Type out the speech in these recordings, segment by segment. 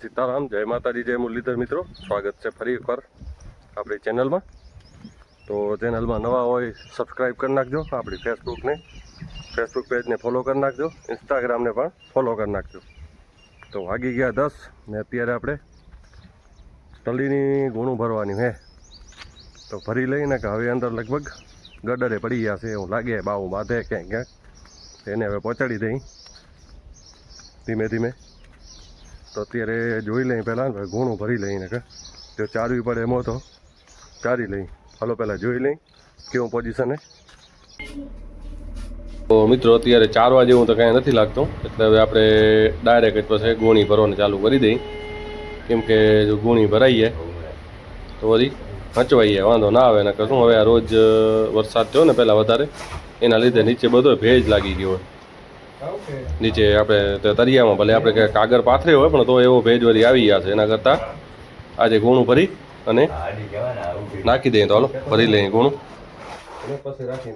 રામ રામ સીતારામ, જય માતાજી, જય મુરલીધર મિત્રો. સ્વાગત છે ફરી એકવાર આપણી ચેનલમાં. તો ચેનલમાં નવા હોય સબસ્ક્રાઈબ કરી નાખજો આપણી ફેસબુકને ફેસબુક પેજને ફોલો કરી નાખજો ઇન્સ્ટાગ્રામને પણ ફોલો કરી નાખજો. તો વાગી ગયા દસ ને અત્યારે આપણે તલીની ગુણું ભરવાની હે. તો ભરી લઈને કે હવે અંદર લગભગ ગડરે પડી ગયા છે, એવું લાગે બાવું બાંધે ક્યાંક ક્યાંક એને હવે પહોંચાડી દઈ. ધીમે ધીમે તો અત્યારે જોઈ લઈએ પહેલાં. ઘૂણું ભરી લઈને કે. જો ચારવી પડે એમાં તો. ચારી લઈ હાલો પહેલાં જોઈ લઈ કેવું પોઝિશન તો મિત્રો, અત્યારે ચારવા જેવું તો કાંઈ નથી લાગતું. એટલે હવે આપણે ડાયરેક્ટ પછી ગોણી ભરવાનું ચાલુ કરી દઈ કેમ કે જો ગોણી ભરાઈએ તો વળી હચવાઈએ, વાંધો ના આવે. ને શું, હવે આ રોજ વરસાદ થયો ને પહેલાં વધારે, એના લીધે નીચે બધો ભેજ લાગી ગયો હોય. નીચે આપણે તરિયામાં ભલે આપણે કાગર પાથરે હોય, પણ તો એવો ભેજ વળી આવી ગયા છે. એના કરતાં આજે ગુણું ભરી અને નાખી દઈએ તો હાલો, ભરી લઈએ ગુણું. પછી રાખી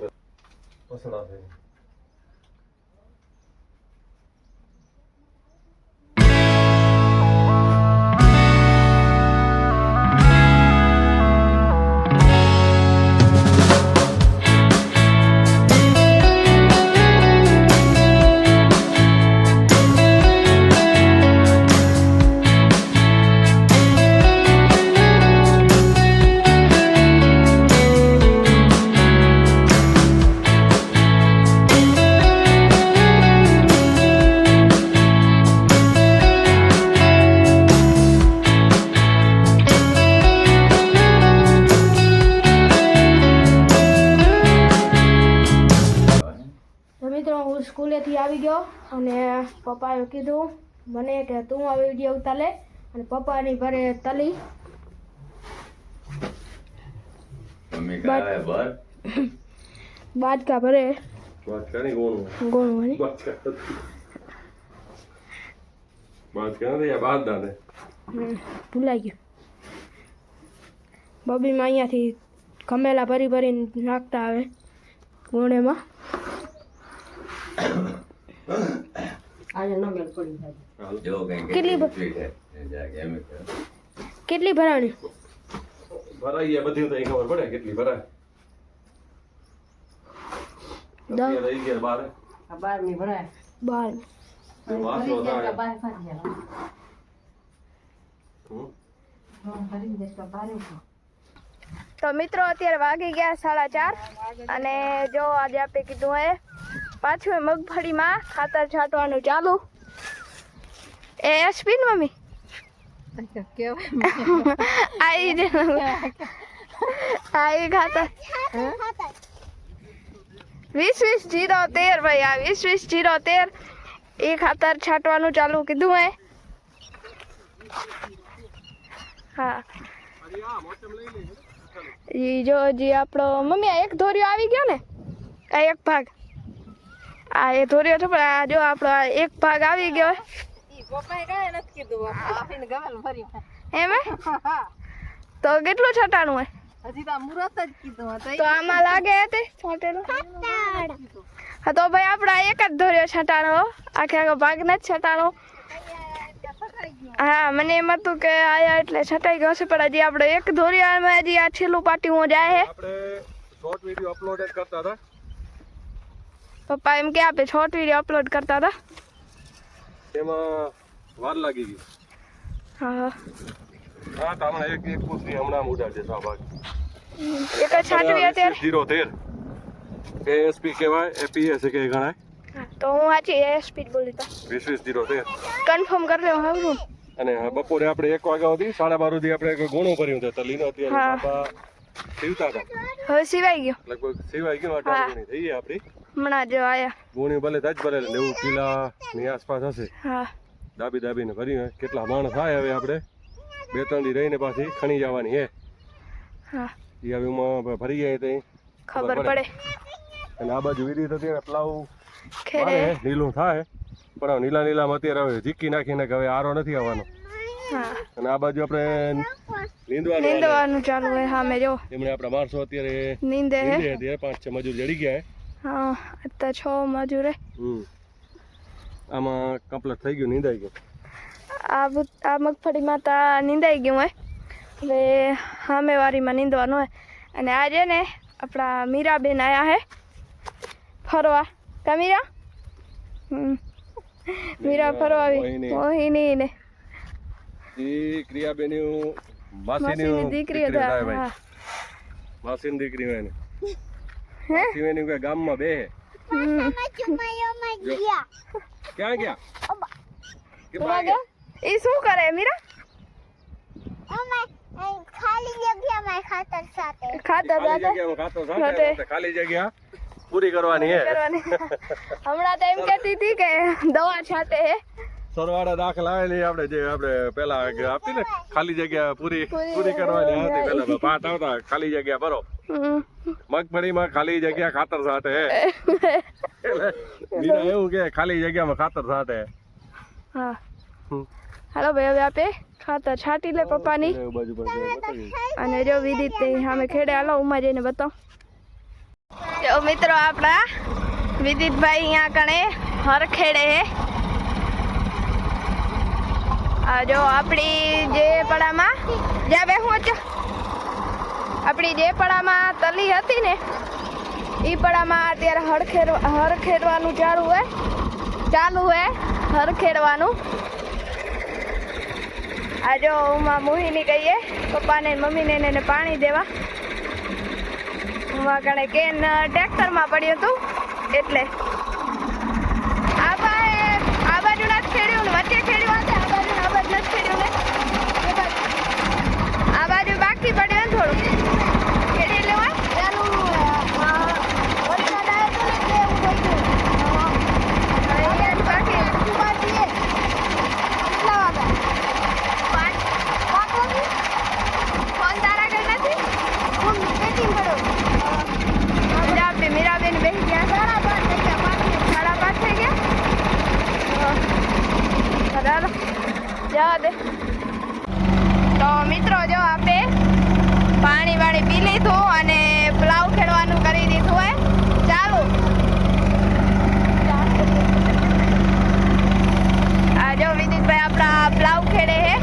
સ્કૂલેથી આવી ગયો અને પપ્પાએ કીધું મને કે તું આ વીડિયો ઉતાલે અને પપ્પાની ભરે તલી. બાદકા ભરે? વાત કરી ગુણું? ગોળું અને વાત કરી વાત કરી બાદ દાને ભૂલાઈ ગયું. બબીમાં અહીંયાથી ખમેલા ભરી ભરીને નાખતા આવે ગુણેમાં. કેટલી જા કેટલી ભરાણી? ભરાઈએ બધી તો ખબર પડે કેટલી ભરાય. રહી ગયા બારે. બાર. વાસણો થાય હમ. તો મિત્રો અત્યારે વાગી ગયા સાડા ચાર. અને જો આજે આપણે કીધું એ પાછું એ મગફળીમાં ખાતર છાંટવાનું ચાલુ. એ એસપી ને મમ્મી? આઈ જ આઈ ખાતર. વીસ વીસ જીરો તેર ભાઈ આ વીસ વીસ જીરો તેર. એ ખાતર છાંટવાનું ચાલુ કીધું એ હા. ઈ જો હજી આપણો મમ્મી આ એક ધોરિયો આવી ગયો ને? આ એક ભાગ. આ એ ધોરિયો છે પણ આ જો આપણો આ એક ભાગ આવી ગયો એમ હે? તો કેટલું છટાણું હોય તો આમાં લાગે તે છાંટેલું? હા તો ભાઈ આપણા એક જ ધોરિયો છટાણો આખે આખો ભાગ નથી છટાણો. હા મને એમ હતું કે આયા એટલે છટાઈ ગયો છે પણ હજી આપણે એક ધોરિયામાં હજી આ છેલ્લું પાટી હું જાય છે આપણે શોર્ટ વીડિયો અપલોડ કરતા હતા. પપ્પા એમ કે આપે શોર્ટ વીડિયો અપલોડ કરતા હતા. એમાં વાર લાગી ગઈ. હા. હા તો હમણાં એક એક પૂછડી હમણાં ઉડાડે આ એક છાંટવી અત્યારે? જીરો તેર. એએસપી કહેવાય એપીએસ કે ગણાય? તો હું સાચી એએસપી જ બોલી તો. વીસ વીસ જીરો તેર. કન્ફર્મ કરી લઉં હવે અને બપોરે આપણે એક વાગ્યા સુધી સાડા બાર સુધી આપણે ગુણો ગુણું કર્યું છે. તલીનો અત્યારે બાપા સીવતા હતા. હવે સિવાય ગયો. લગભગ સિવાય ગયો આટલા. ગુણી થઈ ગયા આપણી. હમણાં જો આયા. ગુણી ભલે તજ ભલે નેવું કિલા ની આસપાસ હશે. હા. દાબી દાબીને ભરી કેટલા માણસ થાય હવે આપણે. બે ત્રણ દી રહીને પાછી ખણી જવાની હે. હા. એ હવે એમાં ભરી જાય તો ખબર પડે. અને આ બાજુ વીરી થતી ને પ્લાવ ખેરે. નીલું થાય. પણ આ નીલા નીલામાં અત્યારે હવે ઝીકી નાખીને કે હવે આરો નથી આવવાનો. અને આ બાજુ આપણે નીંદવાનું નીંદવાનું ચાલુ હોય હા મેં જો એમણે આપણા માણસો અત્યારે નીંદે હે. નીંદે પાંચ છ મજૂર જડી ગયા હા. અત્યારે છ મજૂરે હમ. આમાં કમ્પ્લીટ થઈ ગયું નીંદાઈ ગયું. આ આ મગફળીમાં તો નીંદાઈ ગયું હોય. હવે સામેવાળીમાં નીંદવાનું હોય. અને આજે ને આપણા મીરાબેન આવ્યા હે ફરવા. કા મીરા? હમ. મીરા ફરવા આવી. મોહિની. મોહિની ને ઈ ક્રિયાબેની માસીની દીકરી હતા હા માસીની દીકરી હોય ને હે માસી એની કોઈ ગામમાં બે હમ. ક્યાં ગયા કે ઉમા બહાર ગયા? ઈ શું કરે મીરા ખાલી જગ્યામાં ખાતર સાથે ખાતર ખાલી સાથે જગ્યામાં ખાતો સાથે. સાથે ખાલી જગ્યા પૂરી કરવાની હે કરવાની હમણાં તો એમ કહેતી હતી કે દવા છાંટે હે સરવાળા દાખલા આવેલી આપણે જે આપણે પેલા આપતી ને ખાલી જગ્યા પૂરી પૂરી. કરવાની હતી પેલા પાંચ આવતા ખાલી જગ્યા ભરો. મગફળીમાં ખાલી જગ્યા ખાતર સાથે. બીજા એવું કે ખાલી જગ્યામાં ખાતર સાથે. હા. હાલો ભાઈ હવે આપે ખાતર છાંટી લે પપ્પાની. બાજુ બતાવી. અને જો વિદિત સામે ખેડે હાલો ઉમા જઈને બતાવ. મિત્રો આપણા વિદિતભાઈ અહીંયા કણે હર ખેડે હે. જો આપણી જે પડામાં જ્યાં બે હું આપણી જે પડામાં તલી હતી ને એ પડામાં અત્યારે હરખેર હર ખેડવાનું ચાલુ હોય ચાલુ હોય હર ખેડવાનું આ જો ઉમા મોહિની કહીએ પપ્પાને મમ્મીને એને પાણી દેવા. ઉમા કણે કેન ટ્રેક્ટરમાં પડ્યું હતું એટલે. આ બાજુ ખેડ્યું ને વચ્ચે ખેડ્યું હશે આ બાજુ ને આ બાજુ નથી ખેડ્યું ને એ બાજુ. આ બાજુ પડે ને થોડું એટલે જવા દે. તો મિત્રો જો આપણે પાણી વાણી પી લીધું અને પ્લાવ ખેડવાનું કરી દીધું હોય ચાલુ. આ જો વિદિતભાઈ આપણા પ્લાવ ખેડે, હે?